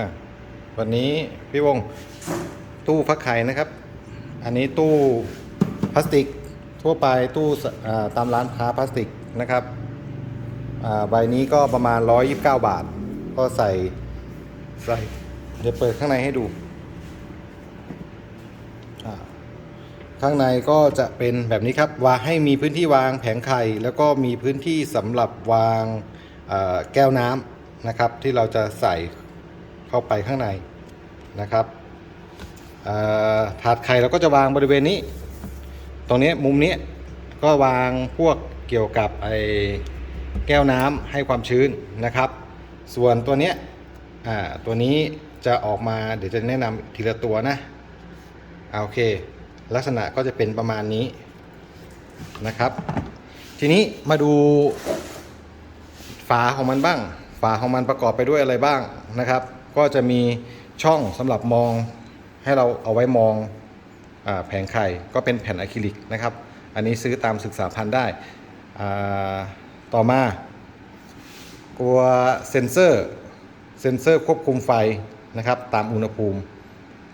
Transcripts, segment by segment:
อะวันนี้พี่วงตู้ฟักไข่นะครับ อันนี้ตู้พลาสติก ทั่วไปตู้ตามร้านค้าพลาสติกนะครับใบนี้ก็ประมาณ 129 บาท ก็ใส่ใส่เดี๋ยวเปิดข้างในให้ดู ข้างในก็จะเป็นแบบนี้ครับวางให้มีพื้นที่วางแผงไข่ แล้วก็มีพื้นที่สำหรับวางแก้วน้ำนะครับ ที่เราจะใส่ เข้าไปข้างในนะครับถาดไข่เราก็จะวางบริเวณนี้ ตรงนี้มุมนี้ก็วางพวกเกี่ยวกับไอแก้วน้ำให้ความชื้นนะครับ ส่วนตัวเนี้ยตัวนี้จะออกมาเดี๋ยวจะแนะนำทีละตัวนะโอเค ลักษณะก็จะเป็นประมาณนี้นะครับ ทีนี้มาดูฝาของมันบ้าง ฝาของมันประกอบไปด้วยอะไรบ้างนะครับ ก็จะมีช่องสำหรับมองให้เราเอาไว้มองอแผงไข่ก็เป็นแผ่นอะคริลิกนะครับ อันนี้ซื้อตามศึกษาพันธุ์ได้ ต่อมาตัวเซนเซอร์เซนเซอร์ควบคุมไฟนะครับตามอุณหภูมิ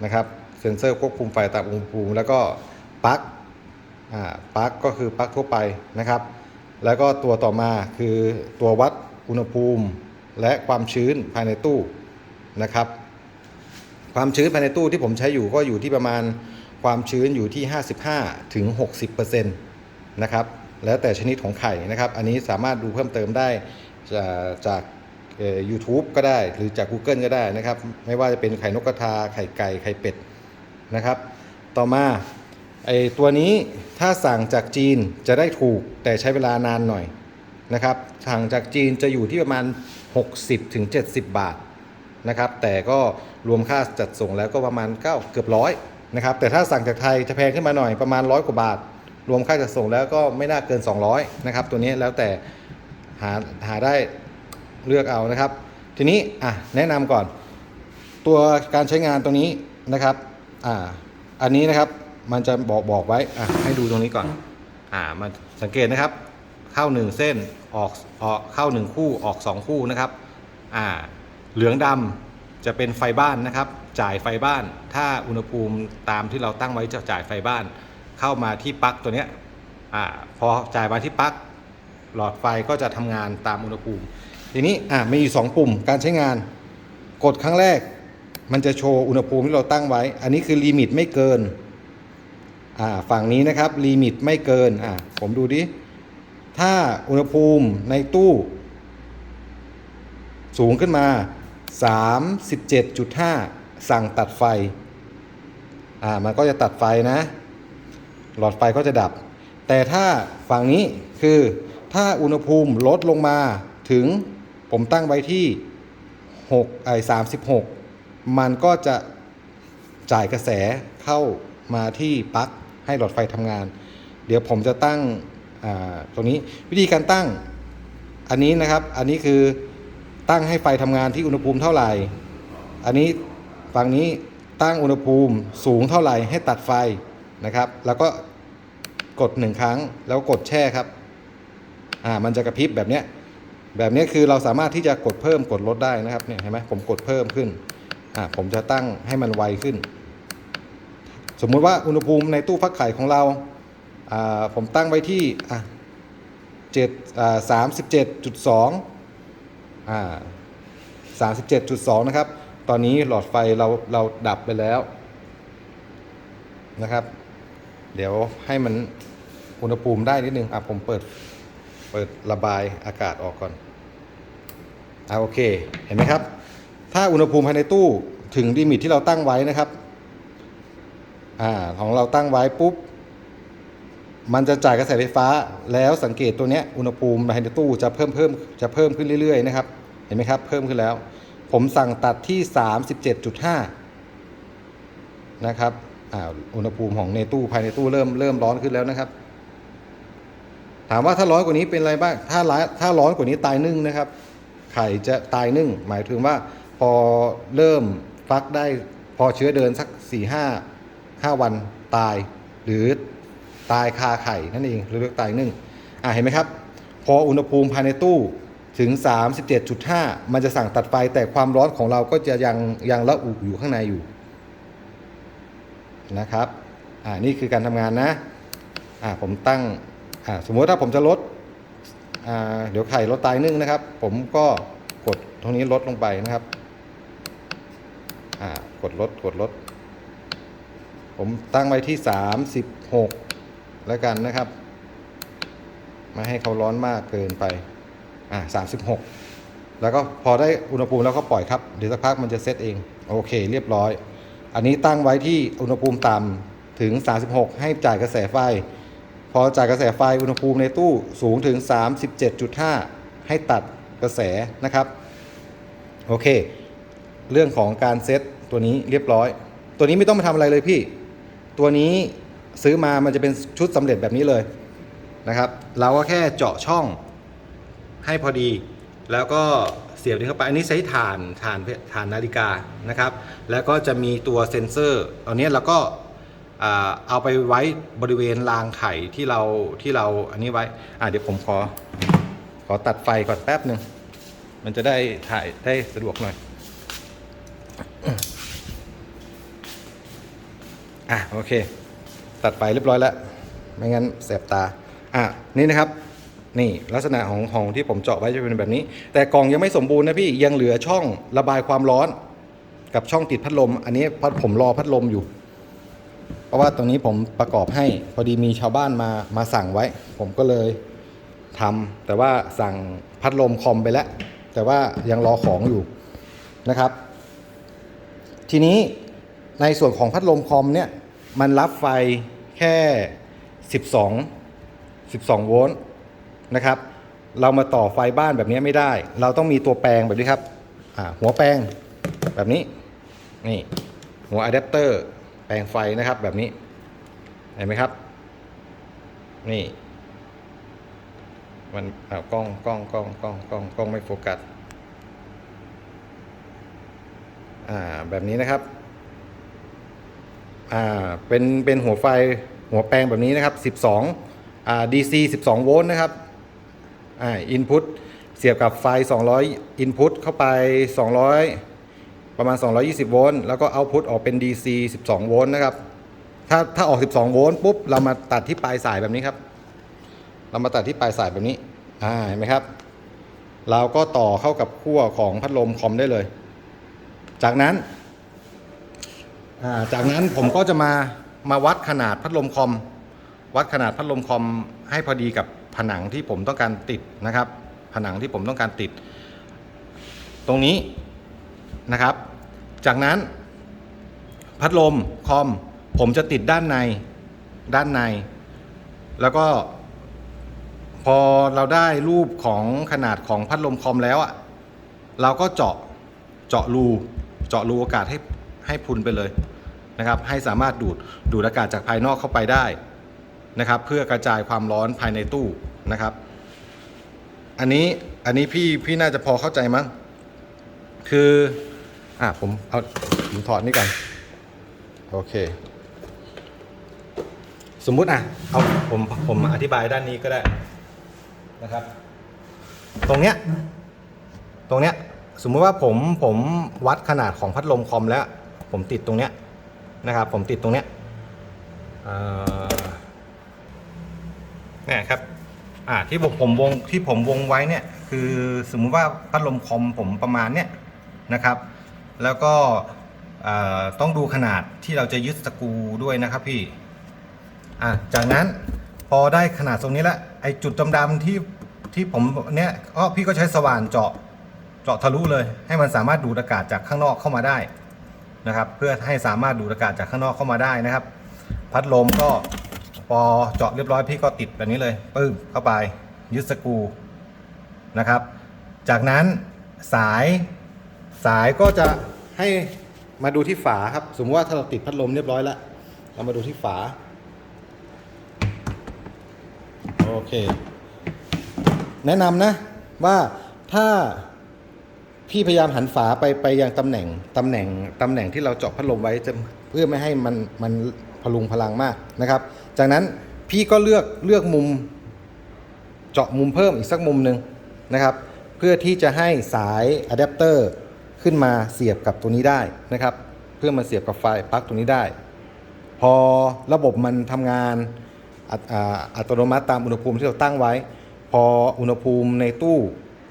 นะครับเซนเซอร์ควบคุมไฟตามอุณหภูมิ แล้วก็ปลั๊กอ่าปลั๊กก็คือปลั๊กทั่วไปนะครับ แล้วก็ตัวต่อมาคือตัววัดอุณหภูมิ และความชื้นภายในตู้ นะครับ ความชื้นภายในตู้ที่ผมใช้อยู่ก็อยู่ที่ประมาณความชื้นอยู่ที่ 55ถึง60%นะครับ แล้วแต่ชนิดของไข่นะครับ อันนี้สามารถดูเพิ่มเติมได้จากจากเอ่อ YouTube ก็ได้หรือจาก Google ก็ได้นะครับ ไม่ว่าจะเป็นไข่นกกระทาไข่ไก่ไข่เป็ดนะครับ ต่อมาไอตัวนี้ถ้าสั่งจากจีนจะได้ถูกแต่ใช้เวลานานหน่อยนะครับสั่งจากจีนจะอยู่ที่ประมาณ 60ถึง70 บาท นะครับ แต่ก็รวมค่าจัดส่งแล้วก็ประมาณเก้าเกือบร้อยนะครับ แต่ถ้าสั่งจากไทยจะแพงขึ้นมาหน่อยประมาณร้อยกว่าบาท รวมค่าจัดส่งแล้วก็ไม่น่าเกิน 200นะครับ ตัวนี้แล้วแต่หาหาได้เลือกเอานะครับ ทีนี้อะแนะนำก่อน ตัวการใช้งานตรงนี้นะครับอ่าอันนี้นะครับมันจะบอกบอกไว้อะให้ดูตรงนี้ก่อนอ่ามันสังเกตนะครับ เข้าหนึ่งเส้นออกออกเข้าหนึ่งคู่ออกสองคู่นะครับอ่าเหลืองดำ จะเป็นไฟบ้านนะครับ จ่ายไฟบ้าน ถ้าอุณหภูมิตามที่เราตั้งไว้จะจ่ายไฟบ้าน เข้ามาที่ปลั๊กตัวเนี้ยอพอจ่ายมาที่ปลั๊กหลอดไฟก็จะทำงานตามอุณหภูมิ ทีนี้มีอยู่สองปุ่มการใช้งาน กดครั้งแรก มันจะโชว์อุณหภูมิที่เราตั้งไว้ อันนี้คือลิมิตไม่เกินฝั่งนี้นะครับลิมิตไม่เกินผมดูดิถ้าอุณหภูมิในตู้ สูงขึ้นมา 37.5 สั่งตัดไฟ อ่า มันก็จะตัดไฟนะ หลอดไฟก็จะดับ แต่ถ้าฝั่งนี้คือถ้าอุณหภูมิลดลงมาถึงผมตั้งไว้ที่6ไอ้36 มันก็จะจ่ายกระแสเข้ามาที่ปลั๊กให้หลอดไฟทำงาน เดี๋ยวผมจะตั้งอ่าตรงนี้วิธีการตั้งอันนี้นะครับ อันนี้คือ ตั้งให้ไฟทำงานที่อุณหภูมิเท่าไหร่ อันนี้ฝั่งนี้ตั้งอุณหภูมิสูงเท่าไหร่ให้ตัดไฟนะครับ แล้วก็กดหนึ่งครั้งแล้วกดแช่ครับอ่ามันจะกระพริบแบบเนี้ยแบบนี้คือเราสามารถที่จะกดเพิ่มกดลดได้นะครับเนี่ยเห็นไหมผมกดเพิ่มขึ้นอ่าผมจะตั้งให้มันไวขึ้น สมมุติว่าอุณหภูมิในตู้ฟักไข่ของเราอ่าผมตั้งไว้ที่อะเจ็ดอ่าสามสิบเจ็ดจุดสอง อ่าสามสิบเจ็ดจุดสองนะครับ ตอนนี้หลอดไฟเราเราดับไปแล้วนะครับ เดี๋ยวให้มันอุณหภูมิได้นิดนึง อะผมเปิดเปิดระบายอากาศออกก่อน อ่าโอเค เห็นไหมครับ ถ้าอุณหภูมิภายในตู้ถึงลิมิตที่เราตั้งไว้นะครับ อ่าของเราตั้งไว้ปุ๊บ มันจะจ่ายกระแสไฟฟ้าแล้วสังเกตตัวเนี้ยอุณหภูมิภายในตู้จะเพิ่มเพิ่มจะเพิ่มขึ้นเรื่อยๆนะครับ เห็นไหมครับ เพิ่มขึ้นแล้ว ผมสั่งตัดที่ 37.5 นะครับอ่าอุณหภูมิของในตู้ภายในตู้เริ่มเริ่มร้อนขึ้นแล้วนะครับ ถามว่าถ้าร้อนกว่านี้เป็นอะไรบ้างถ้าร้อนถ้าร้อนกว่านี้ตายนึ่งนะครับ ไข่จะตายนึ่ง หมายถึงว่าพอเริ่มฟักได้พอเชื้อเดินสัก4ี่ห้าห้าวันตาย หรือ ตายคาไข่นั่นเองหรือเรียกตายนึ่งอ่าเห็นไหมครับ พออุณหภูมิภายในตู้ถึง 37.5 มันจะสั่งตัดไฟแต่ความร้อนของเราก็จะยังยังระอุอยู่ข้างในอยู่นะครับอ่านี่คือการทำงานนะอ่าผมตั้งอ่าสมมติถ้าผมจะลดอ่าเดี๋ยวไข่ลดตายนึ่งนะครับ ผมก็กดตรงนี้ลดลงไปนะครับอ่ากดลดกดลด ผมตั้งไว้ที่ 36 แล้วกันนะครับ ไม่ให้เขาร้อนมากเกินไป อ่า36แล้วก็พอได้อุณหภูมิแล้วก็ปล่อยครับ เดี๋ยวสักพักมันจะเซตเอง โอเค เรียบร้อย อันนี้ตั้งไว้ที่อุณหภูมิต่ำถึง 36 ให้จ่ายกระแสไฟ พอจ่ายกระแสไฟอุณหภูมิในตู้สูงถึง 37.5 ให้ตัดกระแสนะครับ โอเค เรื่องของการเซตตัวนี้เรียบร้อย ตัวนี้ไม่ต้องมาทำอะไรเลยพี่ ตัวนี้ ซื้อมามันจะเป็นชุดสำเร็จแบบนี้เลยนะครับ เราก็แค่เจาะช่องให้พอดี แล้วก็เสียบนี้เข้าไป อันนี้ใช้ฐานฐานฐานนาฬิกานะครับ แล้วก็จะมีตัวเซ็นเซอร์ตอนนี้เราก็เอาไปไว้บริเวณรางไข่ที่เราที่เราอันนี้ไว้ อ่าเดี๋ยวผมขอขอตัดไฟก่อนแป๊บหนึ่ง มันจะได้ถ่ายได้สะดวกหน่อย อะโอเค ตัดไฟเรียบร้อยแล้ว ไม่งั้นแสบตา อะ นี่นะครับ นี่ลักษณะของของที่ผมเจาะไว้จะเป็นแบบนี้ แต่กล่องยังไม่สมบูรณ์นะพี่ ยังเหลือช่องระบายความร้อน กับช่องติดพัดลม อันนี้พัดผมรอพัดลมอยู่ เพราะว่าตรงนี้ผมประกอบให้ พอดีมีชาวบ้านมา มาสั่งไว้ ผมก็เลยทำแต่ว่าสั่งพัดลมคอมไปแล้ว แต่ว่ายังรอของอยู่นะครับ ทีนี้ในส่วนของพัดลมคอมเนี่ย มันรับไฟแค่ 12 12 โวลต์นะครับ เรามาต่อไฟบ้านแบบนี้ไม่ได้ เราต้องมีตัวแปลงแบบนี้ครับหัวแปลงแบบนี้นี่หัวอะแดปเตอร์แปลงไฟนะครับแบบนี้ เห็นไหมครับ นี่ มันอ้ากล้องกล้องกล้องกล้องกล้องกล้องไม่โฟกัสอ่าแบบนี้นะครับ อ่าเป็นเป็นหัวไฟหัวแปลงแบบนี้นะครับ 12อ่า DC 12 โวลต์นะครับอ่าอินพุตเสียบกับไฟ 200อินพุตเข้าไป 200 ประมาณ 220 โวลต์ แล้วก็เอาพุตออกเป็น DC 12 โวลต์นะครับ ถ้าถ้าออก 12 โวลต์ปุ๊บ เรามาตัดที่ปลายสายแบบนี้ครับ เรามาตัดที่ปลายสายแบบนี้ อ่า เห็นไหมครับ เราก็ต่อเข้ากับขั้วของพัดลมคอมได้เลย จากนั้น จากนั้นผมก็จะมามาวัดขนาดพัดลมคอม วัดขนาดพัดลมคอมให้พอดีกับผนังที่ผมต้องการติดนะครับ ผนังที่ผมต้องการติด ตรงนี้นะครับ จากนั้น พัดลมคอม ผมจะติดด้านในด้านใน แล้วก็ พอเราได้รูปของขนาดของพัดลมคอมแล้วอะเราก็เจาะเจาะรูเจาะรูอากาศให้ ให้พุนไปเลยนะครับ ให้สามารถดูดดูดอากาศจากภายนอกเข้าไปได้นะครับ เพื่อกระจายความร้อนภายในตู้นะครับ อันนี้อันนี้พี่พี่น่าจะพอเข้าใจมั้งคืออะผมเอาผมถอดนี่ก่อนโอเค สมมุติอะเอาผมผมอธิบายด้านนี้ก็ได้นะครับ ตรงเนี้ยตรงเนี้ยสมมุติว่าผมผมวัดขนาดของพัดลมคอมแล้ว ผมติดตรงเนี้ยนะครับ ผมติดตรงเนี้ยเนี่ยครับอ่าที่ผมผมวงที่ผมวงไว้เนี่ยคือสมมุติว่าพัดลมคอมผมประมาณเนี้ยนะครับ แล้วก็ต้องดูขนาดที่เราจะยึดสกูด้วยนะครับพี่อะจากนั้นพอได้ขนาดตรงนี้แล้วไอจุดดำๆที่ที่ผมเนี้ยก็พี่ก็ใช้สว่านเจาะเจาะทะลุเลย ให้มันสามารถดูดอากาศจากข้างนอกเข้ามาได้ นะครับ เพื่อให้สามารถดูดอากาศจากข้างนอกเข้ามาได้นะครับ พัดลมก็พอเจาะเรียบร้อยพี่ก็ติดแบบนี้เลยปึ้มเข้าไปยึดสกูนะครับ จากนั้นสายสายก็จะให้มาดูที่ฝาครับ สมมติว่าถ้าเราติดพัดลมเรียบร้อยแล้วเรามาดูที่ฝา โอเค แนะนำนะว่าถ้า พี่พยายามหันฝาไปไปยังตำแหน่งตำแหน่งตำแหน่งที่เราเจาะพัดลมไว้จะเพื่อไม่ให้มันมันพลุงพลังมากนะครับ จากนั้นพี่ก็เลือกเลือกมุมเจาะมุมเพิ่มอีกสักมุมหนึ่งนะครับ เพื่อที่จะให้สายอะแดปเตอร์ขึ้นมาเสียบกับตัวนี้ได้นะครับ เพื่อมาเสียบกับไฟปลั๊กตัวนี้ได้ พอระบบมันทำงานอัตอ่าอัตโนมัติตามอุณหภูมิที่เราตั้งไว้ พออุณหภูมิในตู้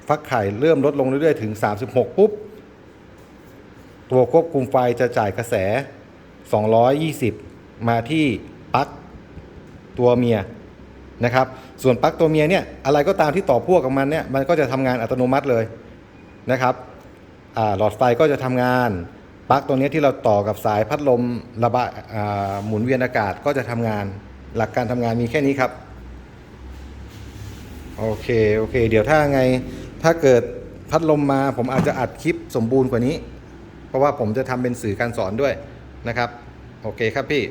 ฟักไข่เริ่มลดลงเรื่อยๆ ถึง 36 ปุ๊บ ตัวควบคุมไฟจะจ่ายกระแส 220 มาที่ปลั๊กตัวเมียนะครับ ส่วนปลั๊กตัวเมียเนี่ยอะไรก็ตามที่ต่อพ่วงกับมันเนี่ยมันก็จะทำงานอัตโนมัติเลยนะครับหลอดไฟก็จะทำงานปลั๊กตัวนี้ที่เราต่อกับสายพัดลมระบายหมุนเวียนอากาศก็จะทำงาน หลักการทำงานมีแค่นี้ครับ โอเค โอเค เดี๋ยวถ้าไง ถ้าเกิดพัดลมมาผมอาจจะอัดคลิปสมบูรณ์กว่านี้ เพราะว่าผมจะทำเป็นสื่อการสอนด้วยนะครับ โอเคครับพี่